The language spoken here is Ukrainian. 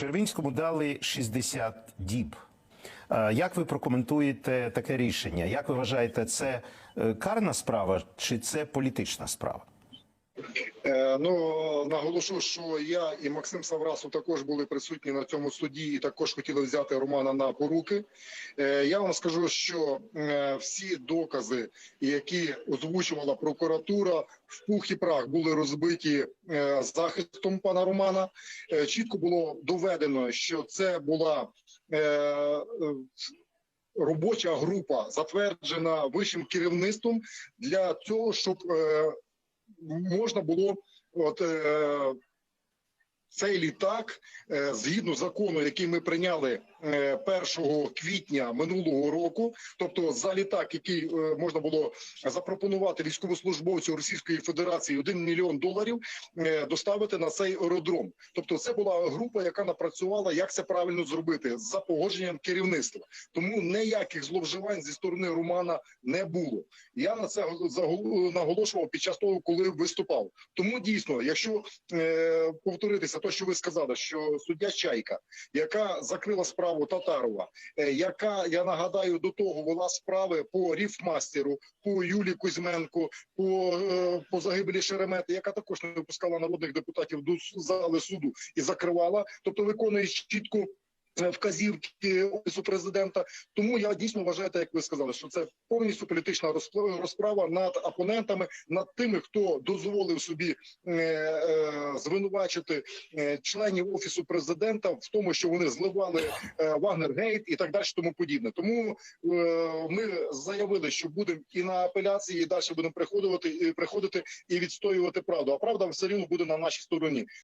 Червінському дали 60 діб. Е, Як ви прокоментуєте таке рішення? Як ви вважаєте, це е, карна справа чи це політична справа? Е, Ну наголошу, що я і Максим Саврасов також були присутні на цьому суді, і також хотіли взяти Романа на поруки. Е, Я вам скажу, що е, всі докази, які озвучувала прокуратура, в пух і прах були розбиті захистом пана Романа. Чітко було доведено, що це була. Робоча група затверджена вищим керівництвом для цього, щоб можна було от е, цей літак е, згідно закону, який ми прийняли е, 1 квітня минулого року, тобто за літак, який е, можна було запропонувати військовослужбовцю Російської Федерації 1 мільйон доларів, е, доставити на цей аеродром. Тобто, це була група, яка напрацювала, як це правильно зробити за погодженням керівництва. Тому ніяких зловживань зі сторони Романа не було. Я на це наголошував під час того, коли виступав. Тому дійсно, якщо е, повторитися, то що ви сказали, що суддя Чайка, яка закрила справу Татарова, е, яка я нагадаю до того вела справи по ріфмастеру, по Юлі Кузьменко, по, е, по загибелі Шеремети, яка також не випускала народних депутатів до зали суду і закривала, тобто виконує чітко. Е, Вказівки офісу президента, тому я дійсно вважаю, як ви сказали, що це повністю політична розправа над опонентами, над тими, хто дозволив собі е, е, звинувачити членів офісу президента в тому, що вони зливали Вагнергейт і так далі, тому подібне. Тому ми заявили, що будемо і на апеляції, і далі будемо приходити, і приходити і відстоювати правду. А правда все рівно буде на нашій стороні.